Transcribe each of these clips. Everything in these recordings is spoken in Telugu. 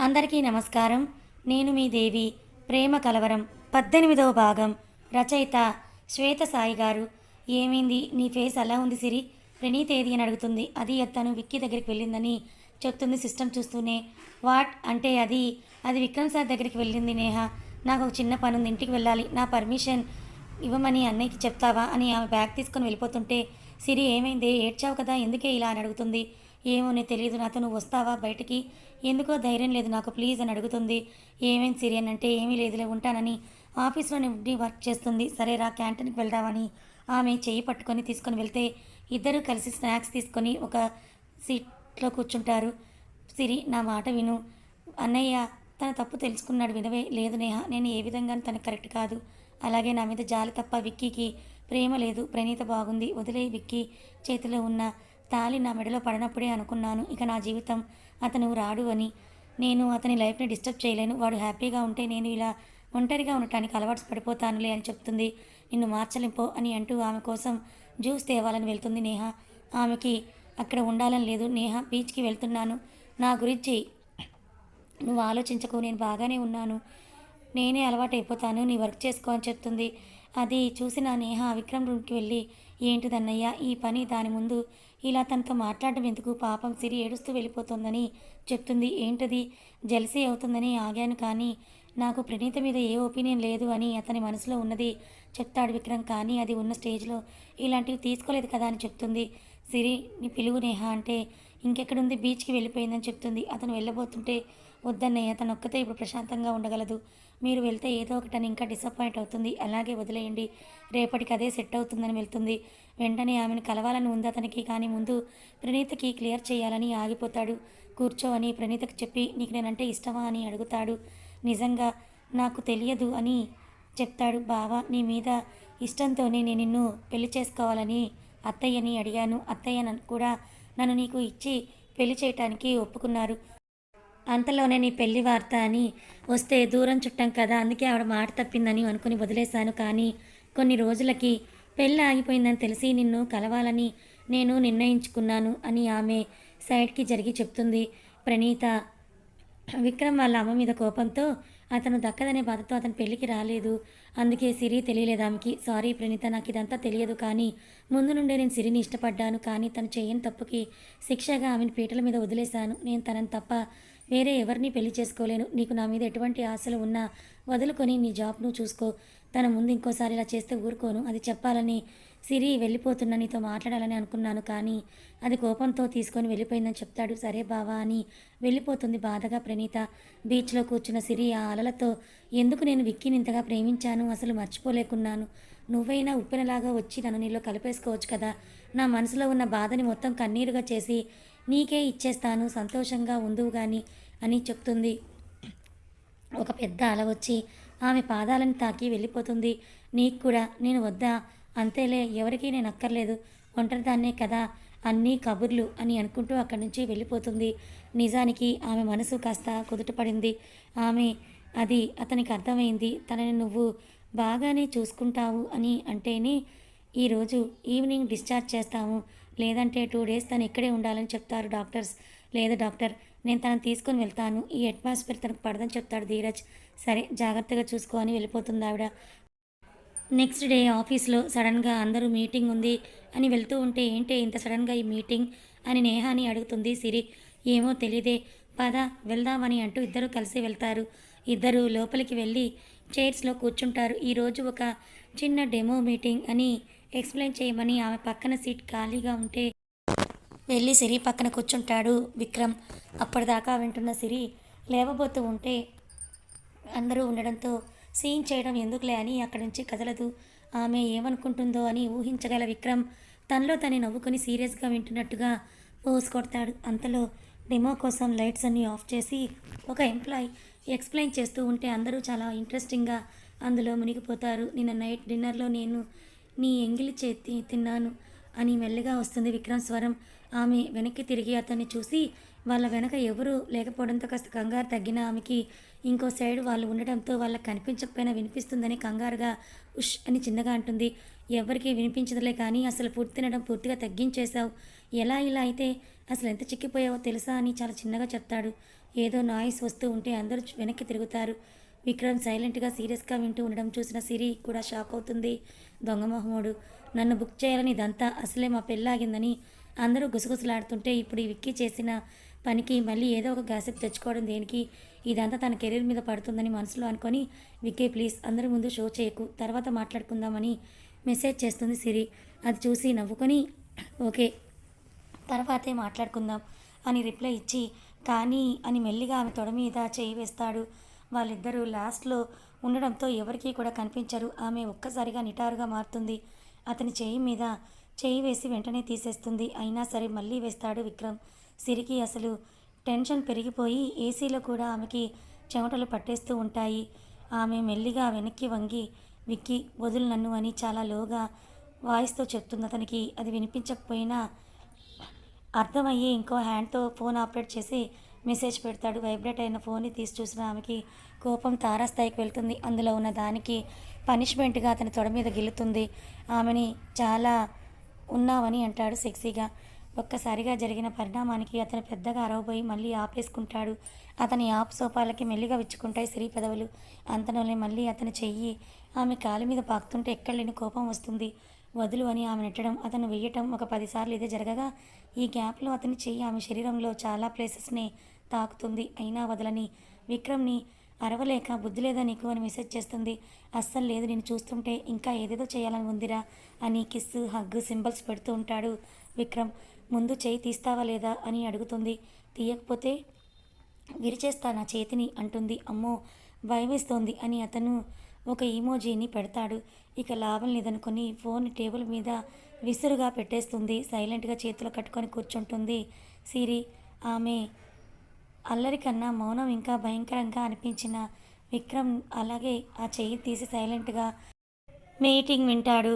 అందరికీ నమస్కారం. నేను మీ దేవి ప్రేమ కలవరం పద్దెనిమిదవ భాగం. రచయిత శ్వేత సాయి గారు. ఏమైంది? నీ ఫేస్ అలా ఉంది సిరి. ప్రణీత్ ఏది అని అడుగుతుంది. అది తను విక్కీ దగ్గరికి వెళ్ళిందని చెప్తుంది సిస్టమ్ చూస్తూనే. వాట్? అంటే అది? అది విక్రమ్ సార్ దగ్గరికి వెళ్ళింది నేహ. నాకు ఒక చిన్న పని ఉంది ఇంటికి వెళ్ళాలి. నా పర్మిషన్ ఇవ్వమని అన్నయ్యకి చెప్తావా అని ఆమె బ్యాగ్ తీసుకొని వెళ్ళిపోతుంటే సిరి ఏమైంది? ఏడ్చావు కదా ఎందుకే ఇలా అని అడుగుతుంది. ఏమో నేను తెలియదు నాతో నువ్వు వస్తావా బయటికి? ఎందుకో ధైర్యం లేదు నాకు ప్లీజ్ అని అడుగుతుంది. ఏమేం సిరి అని అంటే ఏమీ లేదులే ఉంటానని. ఆఫీస్లో ఉండి వర్క్ చేస్తుంది. సరేరా క్యాంటీన్కి వెళ్దామని. ఆమె చేయి పట్టుకొని తీసుకొని వెళ్తే ఇద్దరు కలిసి స్నాక్స్ తీసుకొని ఒక సీట్లో కూర్చుంటారు. సిరి నా మాట విను. అన్నయ్య తన తప్పు తెలుసుకున్నాడు వినవే. లేదు నేహ నేను ఏ విధంగా తనకు కరెక్ట్ కాదు. అలాగే నా మీద జాలి తప్ప విక్కీకి ప్రేమ లేదు ప్రణీత బాగుంది వదిలే విక్కి చేతిలో ఉన్న తాలి నా మెడలో పడినప్పుడే అనుకున్నాను. ఇక నా జీవితం అతను రాడు అని. నేను అతని లైఫ్ని డిస్టర్బ్ చేయలేను. వాడు హ్యాపీగా ఉంటే నేను ఇలా ఒంటరిగా ఉండటానికి అలవాటు పడిపోతానులే అని చెప్తుంది. నిన్ను మార్చలింపో అని అంటూ ఆమె కోసం జ్యూస్ తేవాలని వెళ్తుంది నేహ. ఆమెకి అక్కడ ఉండాలని లేదు. నేహ బీచ్కి వెళ్తున్నాను. నా గురించి నువ్వు ఆలోచించకు నేను బాగానే ఉన్నాను. నేనే అలవాటైపోతాను నీ వర్క్ చేసుకో అని చెప్తుంది. అది చూసిన నేహ విక్రమ్ రూమ్కి వెళ్ళి ఏంటిదన్నయ్య ఈ పని దాని ముందు ఇలా తనతో మాట్లాడడం ఎందుకు? పాపం సిరి ఏడుస్తూ వెళ్ళిపోతుందని చెప్తుంది. ఏంటది? జలసీ అవుతుందని ఆగాను కానీ నాకు ప్రణీత మీద ఏ ఒపీనియన్ లేదు అని అతని మనసులో ఉన్నది చెప్తాడు విక్రమ్. కానీ అది ఉన్న స్టేజ్లో ఇలాంటివి తీసుకోలేదు కదా అని చెప్తుంది. సిరి నీ పిలువు నేహ అంటే ఇంకెక్కడుంది? బీచ్కి వెళ్ళిపోయిందని చెప్తుంది. అతను వెళ్ళబోతుంటే వద్దన్నయ్య తనొక్కతే ఇప్పుడు ప్రశాంతంగా ఉండగలదు. మీరు వెళ్తే ఏదో ఒకటని ఇంకా డిసప్పాయింట్ అవుతుంది. అలాగే వదిలేయండి. రేపటికి అదే సెట్ అవుతుందని వెళ్తుంది. వెంటనే ఆమెను కలవాలని ఉంది అతనికి. కానీ ముందు ప్రణీతకి క్లియర్ చేయాలని ఆగిపోతాడు. కూర్చో అని ప్రణీతకు చెప్పి నీకు నేనంటే ఇష్టమా అని అడుగుతాడు. నిజంగా నాకు తెలియదు అని చెప్తాడు. బావా నీ మీద ఇష్టంతోనే నేను నిన్ను పెళ్ళి చేసుకోవాలని అత్తయ్యని అడిగాను. అత్తయ్య కూడా నన్ను నీకు ఇచ్చి పెళ్ళి చేయటానికి ఒప్పుకున్నారు. అంతలోనే నీ పెళ్ళి వార్త అని వస్తే దూరం చుట్టాం కదా అందుకే ఆవిడ మాట తప్పిందని అనుకుని వదిలేశాను. కానీ కొన్ని రోజులకి పెళ్ళి ఆగిపోయిందని తెలిసి నిన్ను కలవాలని నేను నిర్ణయించుకున్నాను అని ఆమె సైడ్కి జరిగి చెప్తుంది. ప్రణీత విక్రమ్ వాళ్ళ అమ్మ మీద కోపంతో అతను దక్కదనే బాధతో అతను పెళ్ళికి రాలేదు. అందుకే సిరి తెలియలేదు ఆమెకి. సారీ ప్రణీత నాకు ఇదంతా తెలియదు కానీ ముందు నుండే నేను సిరిని ఇష్టపడ్డాను. కానీ తను చేయని తప్పుకి శిక్షగా ఆమెను పీటల మీద వదిలేశాను. నేను తనని తప్ప వేరే ఎవరిని పెళ్ళి చేసుకోలేను. నీకు నా మీద ఎటువంటి ఆశలు ఉన్నా వదులుకొని నీ జాబ్ను చూసుకో. తన ముందు ఇంకోసారి ఇలా చేస్తే ఊరుకోను. అది చెప్పాలని సిరి వెళ్ళిపోతున్నా నీతో మాట్లాడాలని అనుకున్నాను కానీ అది కోపంతో తీసుకొని వెళ్ళిపోయిందని చెప్తాడు. సరే బావా అని వెళ్ళిపోతుంది బాధగా ప్రణీత. బీచ్లో కూర్చున్న సిరి ఆ అలలతో ఎందుకు నేను విక్కిని ఇంతగా ప్రేమించాను? అసలు మర్చిపోలేకున్నాను. నువ్వైనా ఉప్పెనలాగా వచ్చి నన్ను నీలో కలిపేసుకోవచ్చు కదా. నా మనసులో ఉన్న బాధని మొత్తం కన్నీరుగా చేసి నీకే ఇచ్చేస్తాను సంతోషంగా ఉందువు గాని అని చెప్తుంది. ఒక పెద్ద అల వచ్చి ఆమె పాదాలను తాకి వెళ్ళిపోతుంది. నీకు కూడా నేను వద్దా? అంతేలే ఎవరికీ నేను అక్కర్లేదు. ఒంటరిదాన్నే కదా అన్నీ కబుర్లు అని అనుకుంటూ అక్కడి నుంచి వెళ్ళిపోతుంది. నిజానికి ఆమె మనసు కాస్త కుదుటపడింది. ఆమె అది అతనికి అర్థమైంది. తనని నువ్వు బాగానే చూసుకుంటావు అని అంటేనే ఈరోజు ఈవినింగ్ డిశ్చార్జ్ చేస్తాము. లేదంటే టూ డేస్ తను ఇక్కడే ఉండాలని చెప్తారు డాక్టర్స్. లేదు డాక్టర్ నేను తనను తీసుకొని వెళ్తాను. ఈ అట్మాస్ఫియర్ తనకు పడదని చెప్తాడు ధీరజ్. సరే జాగ్రత్తగా చూసుకొని వెళ్ళిపోతుంది ఆవిడ. నెక్స్ట్ డే ఆఫీస్లో సడన్గా అందరూ మీటింగ్ ఉంది అని వెళ్తూ ఉంటే ఏంటి ఇంత సడన్గా ఈ మీటింగ్ అని నేహాని అడుగుతుంది సిరి. ఏమో తెలియదే పద వెళ్దామని అంటూ ఇద్దరు కలిసి వెళ్తారు. ఇద్దరు లోపలికి వెళ్ళి చైర్స్లో కూర్చుంటారు. ఈరోజు ఒక చిన్న డెమో మీటింగ్ అని ఎక్స్ప్లెయిన్ చేయమని ఆమె పక్కన సీట్ ఖాళీగా ఉంటే వెళ్ళి సిరి పక్కన కూర్చుంటాడు విక్రమ్. అప్పటిదాకా వింటున్న సిరి లేవబోతూ ఉంటే అందరూ ఉండడంతో సీన్ చేయడం ఎందుకులే అని అక్కడి నుంచి కదలదు. ఆమె ఏమనుకుంటుందో అని ఊహించగల విక్రమ్ తనలో తను నవ్వుకొని సీరియస్గా వింటున్నట్టుగా పోస్ కొడతాడు. అంతలో డెమో కోసం లైట్స్ అన్నీ ఆఫ్ చేసి ఒక ఎంప్లాయ్ ఎక్స్ప్లెయిన్ చేస్తూ ఉంటే అందరూ చాలా ఇంట్రెస్టింగ్గా అందులో మునిగిపోతారు. నిన్న నైట్ డిన్నర్లో నేను నీ ఎంగిలి చేతి తిన్నాను అని మెల్లగా వస్తుంది విక్రమ్ స్వరం. ఆమె వెనక్కి తిరిగి అతన్ని చూసి వాళ్ళ వెనక ఎవరూ లేకపోవడంతో కాస్త కంగారు తగ్గిన ఆమెకి ఇంకో సైడ్ వాళ్ళు ఉండడంతో వాళ్ళకి కనిపించకపోయినా వినిపిస్తుందని కంగారుగా ఉష్ అని చిన్నగా అంటుంది. ఎవరికి వినిపించదులే కానీ అసలు ఫుడ్ తినడం పూర్తిగా తగ్గించేశావు. ఎలా ఇలా అయితే అసలు ఎంత చిక్కిపోయావో తెలుసా అని చాలా చిన్నగా చెప్తాడు. ఏదో నాయిస్ వస్తూ ఉంటే అందరూ వెనక్కి తిరుగుతారు. విక్రమ్ సైలెంట్గా సీరియస్గా వింటూ ఉండడం చూసిన సిరి కూడా షాక్ అవుతుంది. దొంగ నన్ను బుక్ చేయాలని ఇదంతా అసలే మా పెళ్ళాగిందని అందరూ గుసగుసలాడుతుంటే ఇప్పుడు ఈ విక్కీ చేసిన పనికి మళ్ళీ ఏదో ఒక గ్యాసెప్ తెచ్చుకోవడం దేనికి? ఇదంతా తన కెరీర్ మీద పడుతుందని మనసులో అనుకొని విక్కీ ప్లీజ్ అందరి ముందు షో చేయకు తర్వాత మాట్లాడుకుందామని మెసేజ్ చేస్తుంది సిరి. అది చూసి నవ్వుకొని ఓకే తర్వాతే మాట్లాడుకుందాం అని రిప్లై ఇచ్చి కానీ అని మెల్లిగా ఆమె తొడ మీద చేయి వేస్తాడు. వాళ్ళిద్దరూ లాస్ట్లో ఉండడంతో ఎవరికీ కూడా కనిపించరు. ఆమె ఒక్కసారిగా నిటారుగా మారుతుంది. అతని చేయి మీద చేయి వేసి వెంటనే తీసేస్తుంది. అయినా సరే మళ్ళీ వేస్తాడు విక్రమ్. సిరికి అసలు టెన్షన్ పెరిగిపోయి ఏసీలో కూడా ఆమెకి చెమటలు పట్టేస్తూ ఉంటాయి. ఆమె మెల్లిగా వెనక్కి వంగి విక్కి వదులు నన్ను అని చాలా లోగా వాయిస్తో చెప్తుంది అతనికి. అది వినిపించకపోయినా అర్థమయ్యి ఇంకో హ్యాండ్తో ఫోన్ ఆపరేట్ చేసి మెసేజ్ పెడతాడు వైబ్రేట్ అయిన ఫోన్ని తీసి చూసిన ఆమెకి కోపం తారాస్థాయికి వెళ్తుంది. అందులో ఉన్న దానికి పనిష్మెంట్గా అతని తొడ మీద గిల్లుతుంది. ఆమెని చాలా ఉన్నావని అంటాడు సెక్సీగా ఒక్కసారిగా జరిగిన పరిణామానికి అతను పెద్దగా అరవబోయి మళ్ళీ ఆపేసుకుంటాడు. అతని ఆపు సోపాలకి మెల్లిగా విచ్చుకుంటాయి స్త్రీ పెదవులు. అంతలోనే మళ్ళీ అతని చెయ్యి ఆమె కాలు మీద పాకుతుంటే ఎక్కడలేని కోపం వస్తుంది. వదులు అని ఆమె నెట్టడం అతను వెయ్యటం ఒక పదిసార్లు ఇదే జరగగా ఈ గ్యాప్లో అతని చెయ్యి ఆమె శరీరంలో చాలా ప్లేసెస్ని తాకుతుంది. అయినా వదలని విక్రమ్ని అరవలేక బుద్ధి లేదా నీకు అని మెసేజ్ చేస్తుంది. అస్సలు లేదు నేను చూస్తుంటే ఇంకా ఏదేదో చేయాలని ఉందిరా అని కిస్ హగ్గు సింబల్స్ పెడుతూ ఉంటాడు విక్రమ్. ముందు చేయి తీస్తావా లేదా అని అడుగుతుంది. తీయకపోతే విరిచేస్తా నా చేతిని అంటుంది. అమ్మో భయమేస్తోంది అని అతను ఒక ఈమోజీని పెడతాడు. ఇక లాభం లేదనుకుని ఫోన్ టేబుల్ మీద విసురుగా పెట్టేస్తుంది. సైలెంట్గా చేతిలో కట్టుకొని కూర్చుంటుంది. సిరి ఆమె అల్లరి కన్నా మౌనం ఇంకా భయంకరంగా అనిపించిన విక్రమ్ అలాగే ఆ చెయ్యి తీసి సైలెంట్గా మీటింగ్ వింటాడు.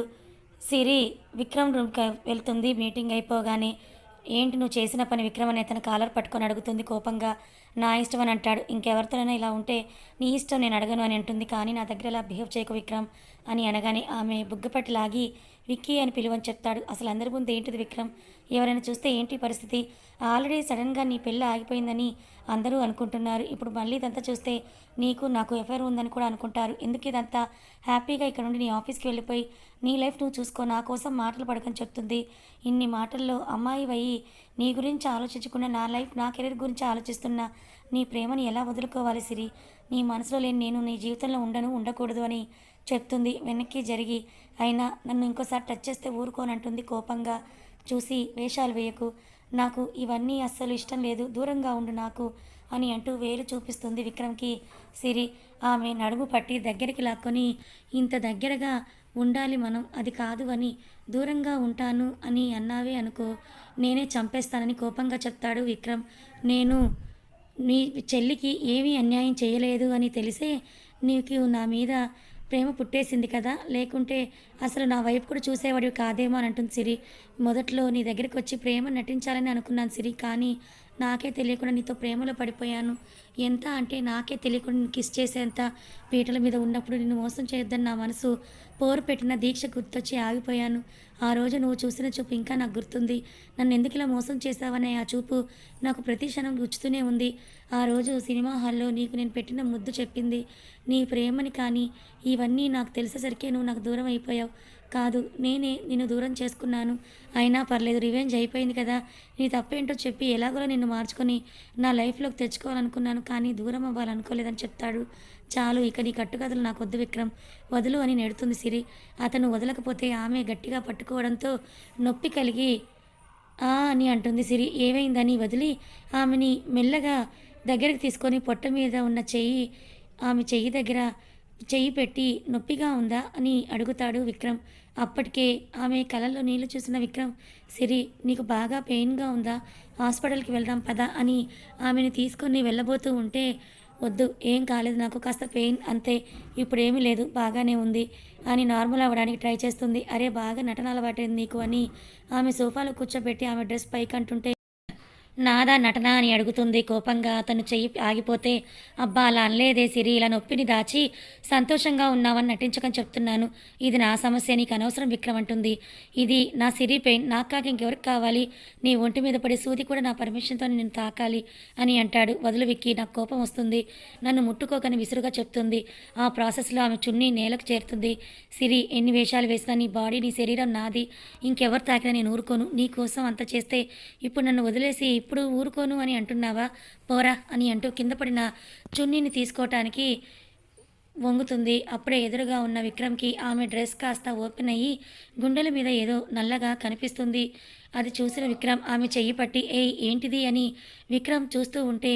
సిరి విక్రమ్ రూమ్కి వెళ్తుంది. మీటింగ్ అయిపోగానే ఏంటి నువ్వు చేసిన పని విక్రమ్ అనే తన కాలర్ పట్టుకొని అడుగుతుంది కోపంగా. నా ఇష్టం అని అంటాడు. ఇంకెవరితోనైనా ఇలా ఉంటే నీ ఇష్టం నేను అడగను అని అంటుంది. కానీ నా దగ్గర ఇలా బిహేవ్ చేయకు విక్రమ్ అని అనగానే ఆమె బుగ్గపట్టి లాగి విక్కీ అని పిలువని చెప్తాడు. అసలు అందరి ముందు ఏంటిది విక్రమ్? ఎవరైనా చూస్తే ఏంటి పరిస్థితి? ఆల్రెడీ సడన్గా నీ పెళ్ళి ఆగిపోయిందని అందరూ అనుకుంటున్నారు. ఇప్పుడు మళ్ళీ ఇదంతా చూస్తే నీకు నాకు ఎఫ్ఐఆర్ ఉందని కూడా అనుకుంటారు. ఎందుకు ఇదంతా? హ్యాపీగా ఇక్కడ నుండి నీ ఆఫీస్కి వెళ్ళిపోయి నీ లైఫ్ నువ్వు చూసుకో నా కోసం మాటలు పడకని చెప్తుంది. ఇన్ని మాటల్లో అమ్మాయి అయ్యి నీ గురించి ఆలోచించకుండా నా లైఫ్ నా కెరీర్ గురించి ఆలోచిస్తున్నా నీ ప్రేమని ఎలా వదులుకోవాలి సిరి? నీ మనసులో లేని నేను నీ జీవితంలో ఉండను ఉండకూడదు అని చెప్తుంది. వెనక్కి జరిగి అయినా నన్ను ఇంకోసారి టచ్ చేస్తే ఊరుకోనంటుంది కోపంగా. చూసి వేషాలు వేయకు. నాకు ఇవన్నీ అస్సలు ఇష్టం లేదు దూరంగా ఉండు నాకు అని అంటూ వేలు చూపిస్తుంది విక్రమ్కి. సిరి ఆమె నడుము పట్టి దగ్గరికి లాక్కొని ఇంత దగ్గరగా ఉండాలి మనం అది కాదు అని. దూరంగా ఉంటాను అని అన్నావే అనుకో నేనే చంపేస్తానని కోపంగా చెప్తాడు విక్రమ్. నేను నీ చెల్లికి ఏమీ అన్యాయం చేయలేదు అని తెలిసే నీకు నా మీద ప్రేమ పుట్టేసింది కదా లేకుంటే అసలు నా వైపు కూడా చూసేవాడివి కాదేమో అని అంటుంది సిరి. మొదట్లో నీ దగ్గరికి వచ్చి ప్రేమ నటించాలని అనుకున్నాను సిరి కానీ నాకే తెలియకుండా నీతో ప్రేమలో పడిపోయాను. ఎంత అంటే నాకే తెలియకుండా కిస్ చేసేంత పీటల మీద ఉన్నప్పుడు నిన్ను మోసం చేయొద్దని నా మనసు పోరు పెట్టిన దీక్ష గుర్తొచ్చి ఆగిపోయాను. ఆ రోజు నువ్వు చూసిన చూపు ఇంకా నాకు గుర్తుంది. నన్ను ఎందుకు ఇలా మోసం చేశావనే ఆ చూపు నాకు ప్రతి క్షణం గుచ్చుతూనే ఉంది. ఆ రోజు సినిమా హాల్లో నీకు నేను పెట్టిన ముద్దు చెప్పింది నీ ప్రేమని కానీ ఇవన్నీ నాకు తెలిసేసరికి నువ్వు నాకు దూరం అయిపోయావు. కాదు నేనే నిన్ను దూరం చేసుకున్నాను. అయినా పర్లేదు రివెంజ్ అయిపోయింది కదా. నీ తప్పేంటో చెప్పి ఎలాగోలా నిన్ను మార్చుకొని నా లైఫ్లోకి తెచ్చుకోవాలనుకున్నాను కానీ దూరం అవ్వాలనుకోలేదని చెప్తాడు. చాలు ఇక నీ కట్టుకథలు నాకు వద్దు విక్రమ్. వదులు అని నెడుతుంది సిరి. అతను వదలకపోతే ఆమె గట్టిగా పట్టుకోవడంతో నొప్పి కలిగి ఆ అని అంటుంది సిరి. ఏమైందని వదిలి ఆమెని మెల్లగా దగ్గరికి తీసుకొని పొట్ట మీద ఉన్న చెయ్యి ఆమె చెయ్యి దగ్గర చెయ్యి పెట్టి నొప్పిగా ఉందా అని అడుగుతాడు విక్రమ్. అప్పటికే ఆమె కళ్ళల్లో నీళ్ళు చూసిన విక్రమ్ సిరి నీకు బాగా పెయిన్గా ఉందా? హాస్పిటల్కి వెళ్దాం పదా అని ఆమెను తీసుకొని వెళ్ళబోతూ ఉంటే వద్దు ఏం కాలేదు నాకు కాస్త పెయిన్ అంతే ఇప్పుడు ఏమీ లేదు బాగానే ఉంది అని నార్మల్ అవ్వడానికి ట్రై చేస్తుంది. అరే బాగా నటన అలవాటైంది నీకు అని ఆమె సోఫాలో కూర్చోబెట్టి ఆమె డ్రెస్ పైకి అంటుంటే నాదా నటన అని అడుగుతుంది. కోపంగా అతను చెయ్యి ఆగిపోతే అబ్బా అలా అనలేదే సిరి ఇలా నొప్పిని దాచి సంతోషంగా ఉన్నావని నటించకని చెప్తున్నాను. ఇది నా సమస్య నీకు అనవసరం విక్రమ్ అంటుంది. ఇది నా సిరి పెయిన్ నాకు కాక ఇంకెవరికి కావాలి? నీ ఒంటి మీద పడి సూది కూడా నా పర్మిషన్తో నేను తాకాలి అని అంటాడు. వదులు విక్కి నాకు కోపం వస్తుంది. నన్ను ముట్టుకోకని విసురుగా చెప్తుంది. ఆ ప్రాసెస్లో ఆమె చున్నీ నేలకు చేరుతుంది. సిరి ఎన్ని వేషాలు వేసినా నీ బాడీ నీ శరీరం నాది. ఇంకెవరు తాకినా నేను ఊరుకోను. నీ కోసం అంత చేస్తే ఇప్పుడు నన్ను వదిలేసి ఇప్పుడు ఊరుకోను అని అంటున్నావా? పోరా అని అంటూ కింద పడిన చున్నీని తీసుకోవటానికి వంగుతుంది. అప్పుడే ఎదురుగా ఉన్న విక్రమ్కి ఆమె డ్రెస్ కాస్త ఓపెన్ అయ్యి గుండెల మీద ఏదో నల్లగా కనిపిస్తుంది. అది చూసిన విక్రమ్ ఆమె చెయ్యి పట్టి ఏయ్ ఏంటిది? అని విక్రమ్ చూస్తూ ఉంటే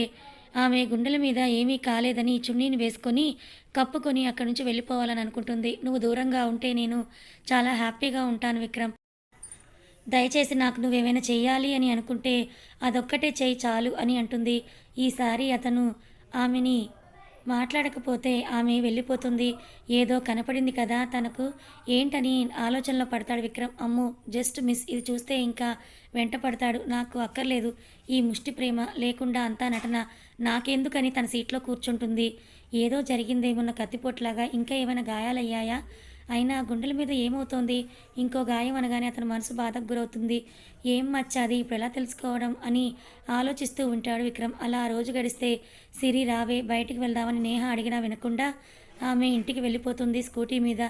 ఆమె గుండెల మీద ఏమీ కాలేదని చున్నీని వేసుకొని కప్పుకొని అక్కడి నుంచి వెళ్ళిపోవాలని అనుకుంటుంది. నువ్వు దూరంగా ఉంటే నేను చాలా హ్యాపీగా ఉంటాను విక్రమ్. దయచేసి నాకు నువ్వేమైనా చేయాలి అని అనుకుంటే అదొక్కటే చెయ్యి చాలు అని అంటుంది. ఈసారి అతను ఆమెని మాట్లాడకపోతే ఆమె వెళ్ళిపోతుంది. ఏదో కనపడింది కదా తనకు. ఏంటని ఆలోచనలో పడతాడు విక్రమ్. అమ్ము జస్ట్ మిస్. ఇది చూస్తే ఇంకా వెంట పడతాడు. నాకు అక్కర్లేదు. ఈ ముష్టి ప్రేమ లేకుండా అంతా నటన నాకెందుకని తన సీట్లో కూర్చుంటుంది. ఏదో జరిగిందేమన్న కత్తిపోట్లాగా ఇంకా ఏమైనా గాయాలయ్యాయా? అయినా గుండెల మీద ఏమవుతోంది? ఇంకో గాయం అనగానే అతని మనసు బాధకు గురవుతుంది. ఏం మచ్చాది? ఇప్పుడు ఎలా తెలుసుకోవడం? అని ఆలోచిస్తూ ఉంటాడు విక్రమ్. అలా రోజు గడిస్తే సిరి రావే బయటికి వెళ్దామని నేహ అడిగినా వినకుండా ఆమె ఇంటికి వెళ్ళిపోతుంది స్కూటీ మీద.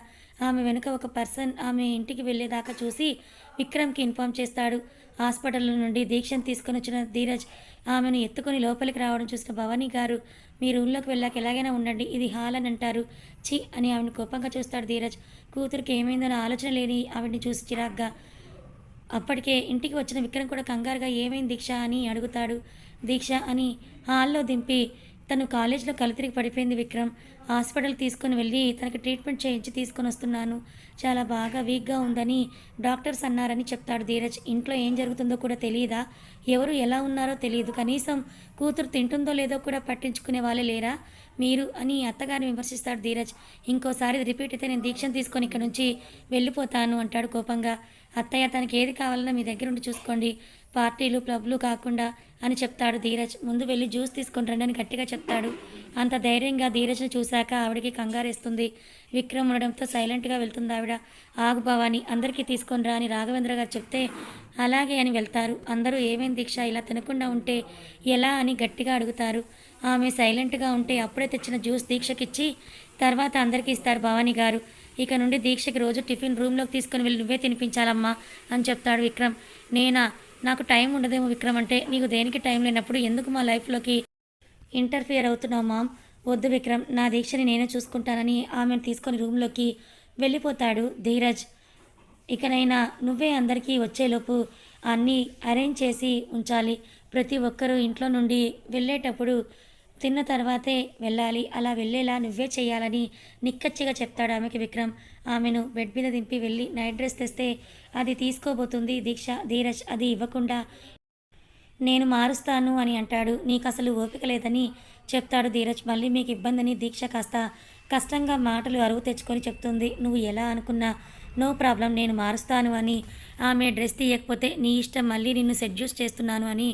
ఆమె వెనుక ఒక పర్సన్ ఆమె ఇంటికి వెళ్ళేదాకా చూసి విక్రమ్కి ఇన్ఫామ్ చేస్తాడు. హాస్పిటల్ నుండి దీక్షను తీసుకొని వచ్చిన ధీరజ్ ఆమెను ఎత్తుకొని లోపలికి రావడం చూసిన భవానీ గారు మీ రూమ్లోకి వెళ్ళాక ఎలాగైనా ఉండండి ఇది హాల్ అని అంటారు. చి అని ఆమెను కోపంగా చూస్తాడు ధీరజ్. కూతురికి ఏమైందన్న ఆలోచన లేని ఆవిడ్ని చూసి చిరాగ్గా అప్పటికే ఇంటికి వచ్చిన విక్రమ్ కూడా కంగారుగా ఏమైంది దీక్ష అని అడుగుతాడు. దీక్ష అని హాల్లో దింపి తను కాలేజీలో కలితిరిగి పడిపోయింది విక్రమ్. హాస్పిటల్ తీసుకొని వెళ్ళి తనకి ట్రీట్మెంట్ చేయించి తీసుకొని వస్తున్నాను. చాలా బాగా వీక్గా ఉందని డాక్టర్స్ అన్నారని చెప్తాడు ధీరజ్. ఇంట్లో ఏం జరుగుతుందో కూడా తెలియదా ఎవరు ఎలా ఉన్నారో తెలియదు కనీసం కూతురు తింటుందో లేదో కూడా పట్టించుకునే వాళ్ళే లేరా? మీరు అని అత్తగారిని విమర్శిస్తాడు ధీరజ్. ఇంకోసారి రిపీట్ అయితే నేను దీక్షను తీసుకొని ఇక్కడ నుంచి వెళ్ళిపోతాను అంటాడు కోపంగా. అత్తయ్య తనకి ఏది కావాలన్నా మీ దగ్గర ఉండి చూసుకోండి. పార్టీలు క్లబ్లు కాకుండా అని చెప్తాడు ధీరజ్. ముందు వెళ్ళి జ్యూస్ తీసుకొని రండి అని గట్టిగా చెప్తాడు. అంత ధైర్యంగా ధీరజ్ని చూశాక ఆవిడకి కంగారేస్తుంది. విక్రమ్ ఉండడంతో సైలెంట్గా వెళ్తుంది ఆవిడ. ఆగు భవాని అందరికీ తీసుకొని రా అని రాఘవేంద్ర గారు చెప్తే అలాగే అని వెళ్తారు. అందరూ ఏమేం దీక్ష ఇలా తినకుండా ఉంటే ఎలా అని గట్టిగా అడుగుతారు. ఆమె సైలెంట్గా ఉంటే అప్పుడే తెచ్చిన జ్యూస్ దీక్షకిచ్చి తర్వాత అందరికీ ఇస్తారు భవానీ గారు. ఇక నుండి దీక్షకి రోజు టిఫిన్ రూమ్లోకి తీసుకొని వెళ్ళి నువ్వే తినిపించాలమ్మా అని చెప్తాడు విక్రమ్. నేనా? నాకు టైం ఉండదేమో విక్రమ్ అంటే నీకు దేనికి టైం లేనప్పుడు ఎందుకు మా లైఫ్లోకి ఇంటర్ఫియర్ అవుతున్నావు మామ్? వద్దు విక్రమ్ నా దీక్షని నేనే చూసుకుంటానని ఆమెను తీసుకొని రూమ్లోకి వెళ్ళిపోతాడు ధీరజ్. ఇకనైనా నువ్వే అందరికీ వచ్చేలోపు అన్నీ అరేంజ్ చేసి ఉంచాలి. ప్రతి ఒక్కరూ ఇంట్లో నుండి వెళ్ళేటప్పుడు తిన్న తర్వాతే వెళ్ళాలి. అలా వెళ్ళేలా నువ్వే చేయాలని నిక్కచ్చిగా చెప్తాడు ఆమెకి విక్రమ్. ఆమెను బెడ్ మీద దింపి వెళ్ళి నైట్ డ్రెస్ తెస్తే అది తీసుకోబోతుంది దీక్ష. ధీరజ్ అది ఇవ్వకుండా నేను మారుస్తాను అని అంటాడు. నీకు అసలు ఓపిక లేదని చెప్తాడు ధీరజ్. మళ్ళీ మీకు ఇబ్బందిని దీక్ష కాస్త కష్టంగా మాటలు అరువు తెచ్చుకొని చెప్తుంది. నువ్వు ఎలా అనుకున్నా నో ప్రాబ్లం నేను మారుస్తాను అని. ఆమె డ్రెస్ తీయకపోతే నీ ఇష్టం మళ్ళీ నిన్ను సెడ్యూస్ చేస్తున్నాను అని.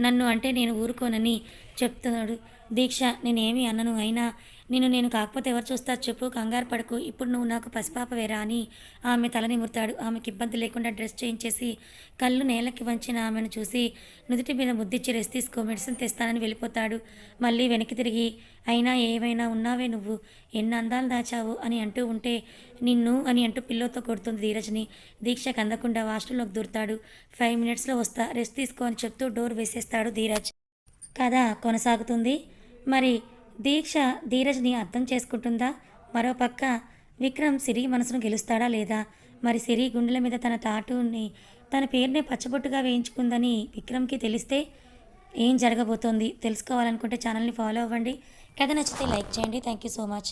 నన్ను అంటే నేను ఊరుకోనని చెప్తున్నాడు దీక్ష. నేనేమి అన్నను అయినా నిన్ను నేను కాకపోతే ఎవరు చూస్తారు చెప్పు కంగారు పడకు. ఇప్పుడు నువ్వు నాకు పసిపాప వేరా అని ఆమె తల నిమురుతాడు ఆమెకి ఇబ్బంది లేకుండా డ్రెస్ చేయించేసి కళ్ళు నేలకి వంచిన ఆమెను చూసి నుదుటి మీద ముద్దిచ్చి రెస్ట్ తీసుకో మెడిసిన్ తెస్తానని వెళ్ళిపోతాడు. మళ్ళీ వెనక్కి తిరిగి అయినా ఏమైనా ఉన్నావే నువ్వు? ఎన్ని అందాలు దాచావు? అని అంటూ ఉంటే నిన్ను అని అంటూ పిల్లోతో కొడుతుంది ధీరజ్ని. దీక్షకు అందకుండా వాష్రూమ్లోకి దూరుతాడు. ఫైవ్ మినిట్స్లో వస్తా రెస్ట్ తీసుకో అని చెప్తూ డోర్ వేసేస్తాడు ధీరజ్. కథ కొనసాగుతుంది. మరి దీక్ష ధీరజ్ని అర్థం చేసుకుంటుందా? మరోపక్క విక్రమ్ సిరి మనసును గెలుస్తాడా లేదా? మరి సిరి గుండెల మీద తన తాటుని తన పేరునే పచ్చబొట్టుగా వేయించుకుందని విక్రమ్కి తెలిస్తే ఏం జరగబోతోంది? తెలుసుకోవాలనుకుంటే ఛానల్ని ఫాలో అవ్వండి. కథ నచ్చితే లైక్ చేయండి. Thank you so much.